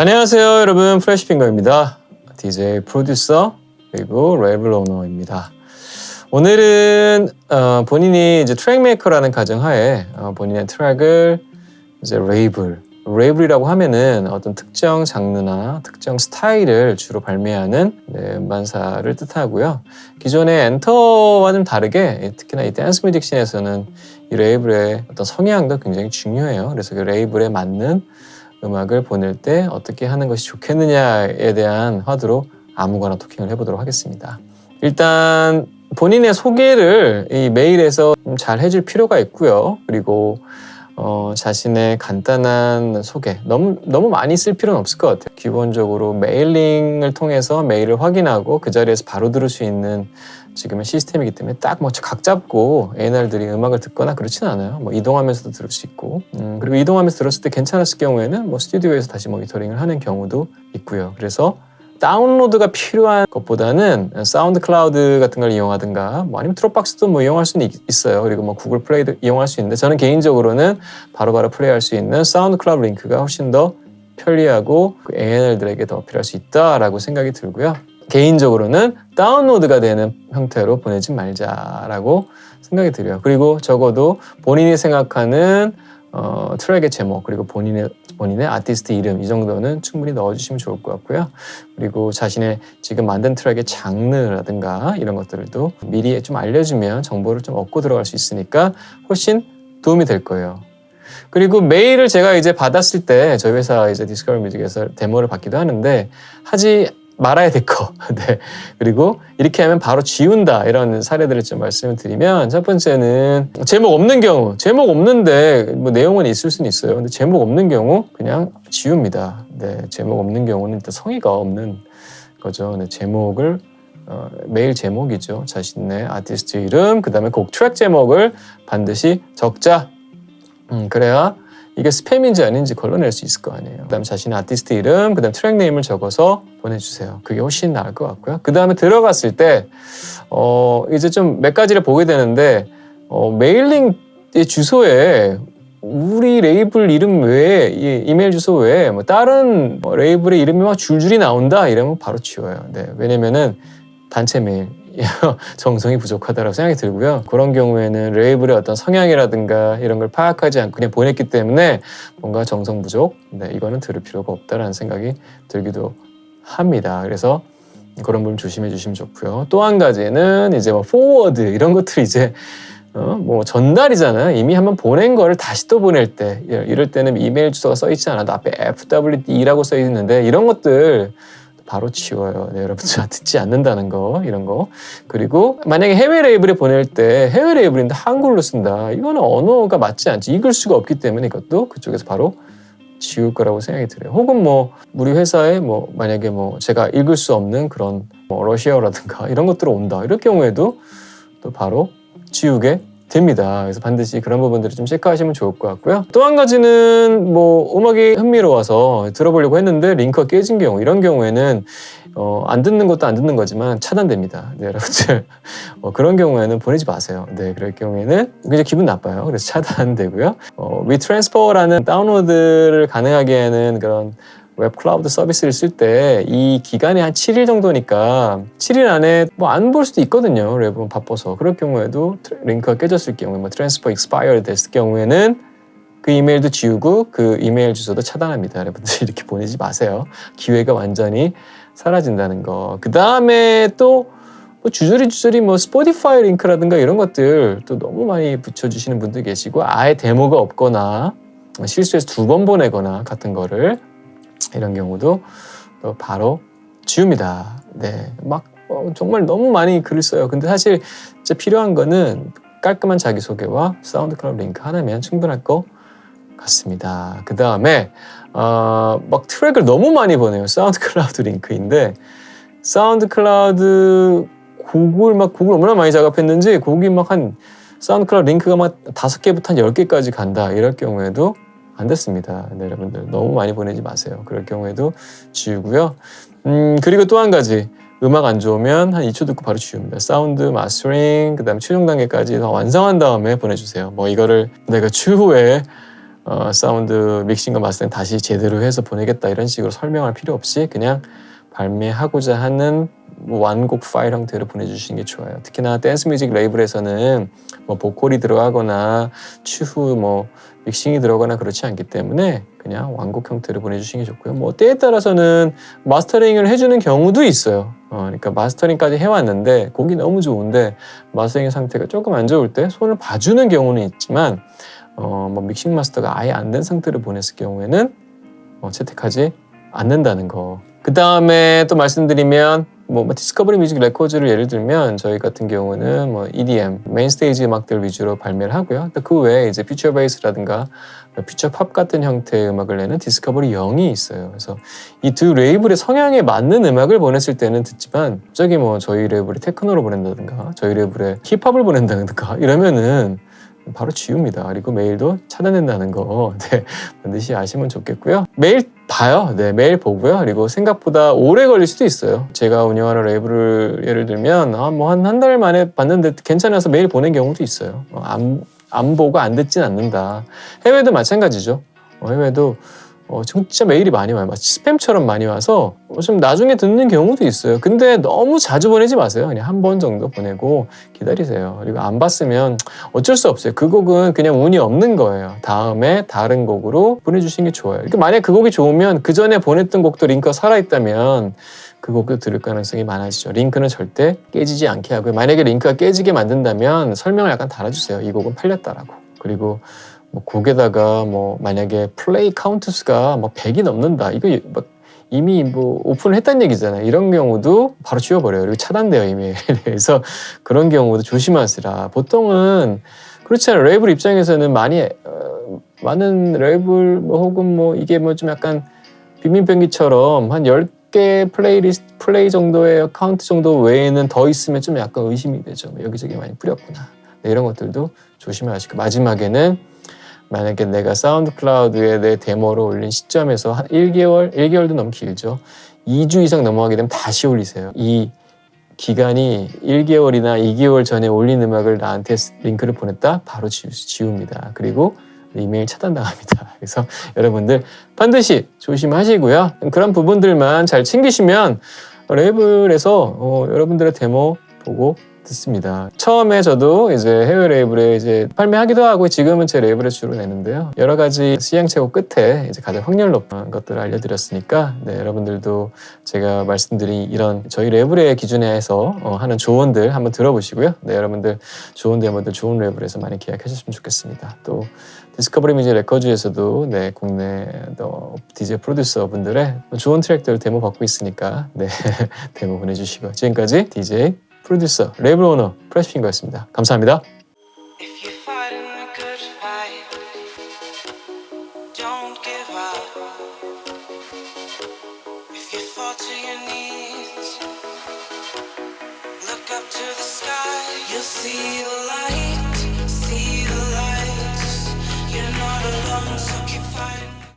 안녕하세요, 여러분. 프레시핑거입니다. DJ 프로듀서 그리고 레벨 오너입니다. 오늘은 어, 본인이 이제 트랙 메이커라는 가정하에 어, 본인의 트랙을 이제 레이블, 레이블이라고 하면은 어떤 특정 장르나 특정 스타일을 주로 발매하는 네, 음반사를 뜻하고요. 기존의 엔터와 좀 다르게 특히나 이 댄스 뮤직 씬에서는 이 레이블의 어떤 성향도 굉장히 중요해요. 그래서 그 레이블에 맞는 음악을 보낼 때 어떻게 하는 것이 좋겠느냐에 대한 화두로 아무거나 토킹을 해보도록 하겠습니다. 일단 본인의 소개를 이 메일에서 좀잘 해줄 필요가 있고요. 그리고 어, 자신의 간단한 소개 너무 너무 많이 쓸 필요는 없을 것 같아요. 기본적으로 메일링을 통해서 메일을 확인하고 그 자리에서 바로 들을 수 있는 지금의 시스템이기 때문에 딱 뭐 각 잡고 A&R들이 음악을 듣거나 그렇진 않아요. 뭐 이동하면서도 들을 수 있고 음, 그리고 이동하면서 들었을 때 괜찮았을 경우에는 뭐 스튜디오에서 다시 모니터링을 하는 경우도 있고요. 그래서 다운로드가 필요한 것보다는 사운드 클라우드 같은 걸 이용하든가 뭐 아니면 트롯박스도 뭐 이용할 수는 있, 어요 그리고 뭐 구글 플레이도 이용할 수 있는데 저는 개인적으로는 바로바로 플레이할 수 있는 사운드 클라우드 링크가 훨씬 더 편리하고 그 A&R들에게 더 필요할 수 있다라고 생각이 들고요. 개인적으로는 다운로드가 되는 형태로 보내지 말자라고 생각이 들어요. 그리고 적어도 본인이 생각하는 어, 트랙의 제목 그리고 본인의 본인의 아티스트 이름 이 정도는 충분히 넣어주시면 좋을 것 같고요. 그리고 자신의 지금 만든 트랙의 장르라든가 이런 것들도 미리 좀 알려주면 정보를 좀 얻고 들어갈 수 있으니까 훨씬 도움이 될 거예요. 그리고 메일을 제가 이제 받았을 때 저희 회사 이제 디스커버 뮤직에서 데모를 받기도 하는데 하지 말아야 될 거. 네. 그리고 이렇게 하면 바로 지운다. 이런 사례들을 좀 말씀을 드리면 첫 번째는 제목 없는 경우. 제목 없는데 뭐 내용은 있을 수는 있어요. 근데 제목 없는 경우 그냥 지웁니다. 네. 제목 없는 경우는 일단 성의가 없는 거죠. 네. 제목을 어, 메일 제목이죠. 자신의 아티스트 이름, 그 다음에 곡 트랙 제목을 반드시 적자. 음, 그래야 이게 스팸인지 아닌지 걸러낼 수 있을 거 아니에요. 그다음 자신의 아티스트 이름, 그다음 트랙 네임을 적어서 보내주세요. 그게 훨씬 나을 것 같고요. 그 다음에 들어갔을 때 어, 이제 좀 몇 가지를 보게 되는데 어, 메일링 주소에 우리 레이블 이름 외에 이 이메일 주소 외에 뭐 다른 뭐 레이블의 이름이 막 줄줄이 나온다 이러면 바로 지워요. 네, 왜냐면은 단체 메일 정성이 부족하다고 생각이 들고요. 그런 경우에는 레이블의 어떤 성향이라든가 이런 걸 파악하지 않고 그냥 보냈기 때문에 뭔가 정성 부족, 네, 이거는 들을 필요가 없다라는 생각이 들기도 합니다. 그래서 그런 부분 조심해 주시면 좋고요. 또 한 가지는 이제 뭐 포워드 이런 것들 이제 어, 뭐 전달이잖아요. 이미 한번 보낸 거를 다시 또 보낼 때 이럴 때는 이메일 주소가 써 있지 않아도 앞에 FWD라고 써 있는데 이런 것들 바로 지워요. 네, 여러분 들 듣지 않는다는 거 이런 거. 그리고 만약에 해외 레이블에 보낼 때 해외 레이블인데 한글로 쓴다. 이거는 언어가 맞지 않지. 읽을 수가 없기 때문에 이것도 그쪽에서 바로 지울 거라고 생각이 들어요. 혹은 뭐 우리 회사에 뭐 만약에 뭐 제가 읽을 수 없는 그런 뭐 러시아어라든가 이런 것들이 온다. 이럴 경우에도 또 바로 지우게 됩니다. 그래서 반드시 그런 부분들을 좀 체크하시면 좋을 것 같고요. 또 한 가지는 뭐 음악이 흥미로워서 들어보려고 했는데 링크가 깨진 경우 이런 경우에는 어, 안 듣는 것도 안 듣는 거지만 차단됩니다. 네, 여러분들 어, 그런 경우에는 보내지 마세요. 네, 그럴 경우에는 굉장히 기분 나빠요. 그래서 차단되고요. 어, 위트랜스퍼라는 다운로드를 가능하게 하는 그런 웹 클라우드 서비스를 쓸 때 이 기간이 한 7일 정도니까 7일 안에 뭐 안 볼 수도 있거든요. 여러분 바빠서. 그럴 경우에도 링크가 깨졌을 경우에 뭐 트랜스퍼 익스파이어 됐을 경우에는 그 이메일도 지우고 그 이메일 주소도 차단합니다. 여러분들 이렇게 보내지 마세요. 기회가 완전히 사라진다는 거. 그 다음에 또 뭐 주저리 주저리 뭐 스포티파이 링크라든가 이런 것들 또 너무 많이 붙여주시는 분들 계시고 아예 데모가 없거나 실수해서 두 번 보내거나 같은 거를 이런 경우도 또 바로 지웁니다. 네, 막 어, 정말 너무 많이 글을 써요. 근데 사실 진짜 필요한 거는 깔끔한 자기소개와 사운드 클라우드 링크 하나면 충분할 것 같습니다. 그 다음에 어, 막 트랙을 너무 많이 보내요. 사운드 클라우드 링크인데 사운드 클라우드 곡을 막 곡을 얼마나 많이 작업했는지 곡이 막 한 사운드 클라우드 링크가 막 다섯 개부터 한 열 개까지 간다. 이럴 경우에도 안 됐습니다. 네, 여러분들 너무 많이 보내지 마세요. 그럴 경우에도 지우고요. 음, 그리고 또 한 가지 음악 안 좋으면 한 2초 듣고 바로 지웁니다. 사운드 마스터링 그 다음에 최종 단계까지 다 완성한 다음에 보내주세요. 뭐 이거를 내가 추후에 어, 사운드 믹싱과 마스터링 다시 제대로 해서 보내겠다 이런 식으로 설명할 필요 없이 그냥 발매하고자 하는 뭐 완곡 파일 형태로 보내주시는 게 좋아요. 특히나 댄스 뮤직 레이블에서는 뭐 보컬이 들어가거나 추후 뭐 믹싱이 들어가거나 그렇지 않기 때문에 그냥 완곡 형태로 보내주시는 게 좋고요. 뭐 때에 따라서는 마스터링을 해주는 경우도 있어요. 어, 그러니까 마스터링까지 해왔는데 곡이 너무 좋은데 마스터링 상태가 조금 안 좋을 때 손을 봐주는 경우는 있지만 어, 뭐 믹싱 마스터가 아예 안 된 상태로 보냈을 경우에는 어, 채택하지 않는다는 거. 그 다음에 또 말씀드리면 뭐 디스커버리 뮤직 레코드를 예를 들면 저희 같은 경우는 뭐 EDM 메인 스테이지 음악들 위주로 발매를 하고요. 또 그 외에 이제 퓨처 베이스라든가 퓨처 팝 같은 형태의 음악을 내는 디스커버리 0이 있어요. 그래서 이 두 레이블의 성향에 맞는 음악을 보냈을 때는 듣지만 갑자기 뭐 저희 레이블이 테크노를 보낸다든가 저희 레이블에 힙합을 보낸다든가 이러면은 바로 지웁니다. 그리고 메일도 차단된다는 거 네, 반드시 아시면 좋겠고요. 매일 봐요. 네, 매일 보고요. 그리고 생각보다 오래 걸릴 수도 있어요. 제가 운영하는 레이블을 예를 들면 아, 뭐한 한 달 만에 봤는데 괜찮아서 매일 보낸 경우도 있어요. 어, 안, 안 보고 안 듣진 않는다. 해외도 마찬가지죠. 어, 해외도 어, 진짜 메일이 많이 와요. 마치 스팸처럼 많이 와서 어, 좀 나중에 듣는 경우도 있어요. 근데 너무 자주 보내지 마세요. 그냥 한 번 정도 보내고 기다리세요. 그리고 안 봤으면 어쩔 수 없어요. 그 곡은 그냥 운이 없는 거예요. 다음에 다른 곡으로 보내주시는 게 좋아요. 그러니까 만약 그 곡이 좋으면 그 전에 보냈던 곡도 링크가 살아있다면 그 곡도 들을 가능성이 많아지죠. 링크는 절대 깨지지 않게 하고요. 만약에 링크가 깨지게 만든다면 설명을 약간 달아주세요. 이 곡은 팔렸다라고. 그리고 뭐 곡에다가 뭐 만약에 플레이 카운트 수가 뭐 100이 넘는다. 이거 막 이미 뭐 오픈을 했다는 얘기잖아요. 이런 경우도 바로 지워버려요. 그리고 차단돼요, 이메일. 그래서 그런 경우도 조심하시라. 보통은 그렇잖아요. 레이블 입장에서는 많이 어, 많은 레이블 뭐 혹은 뭐 이게 뭐 좀 약간 비빔병기처럼 한 10개 플레이리스트 플레이 정도의 카운트 정도 외에는 더 있으면 좀 약간 의심이 되죠. 뭐 여기저기 많이 뿌렸구나. 네, 이런 것들도 조심하시고 마지막에는 만약에 내가 사운드 클라우드에 내 데모를 올린 시점에서 한 1개월, 1개월도 너무 길죠. 2주 이상 넘어가게 되면 다시 올리세요. 이 기간이 1개월이나 2개월 전에 올린 음악을 나한테 링크를 보냈다? 바로 지웁니다. 그리고 이메일 차단당합니다. 그래서 여러분들 반드시 조심하시고요. 그런 부분들만 잘 챙기시면 레이블에서 어, 여러분들의 데모 보고 듣습니다. 처음에 저도 이제 해외 레이블에 이제 판매하기도 하고 지금은 제 레이블에 주로 내는데요. 여러 가지 시행착오 끝에 이제 가장 확률 높은 것들을 알려드렸으니까 네, 여러분들도 제가 말씀드린 이런 저희 레이블의 기준에서 어, 하는 조언들 한번 들어보시고요. 네, 여러분들 좋은 데모들 좋은 레이블에서 많이 계약하셨으면 좋겠습니다. 또 디스커버리 뮤직 레코드에서도 네, 국내 또 DJ 프로듀서 분들의 좋은 트랙들 데모 받고 있으니까 네, 데모 보내주시고 지금까지 DJ 프로듀서 레이블 오너 프레시핑거였습니다. 감사합니다. If you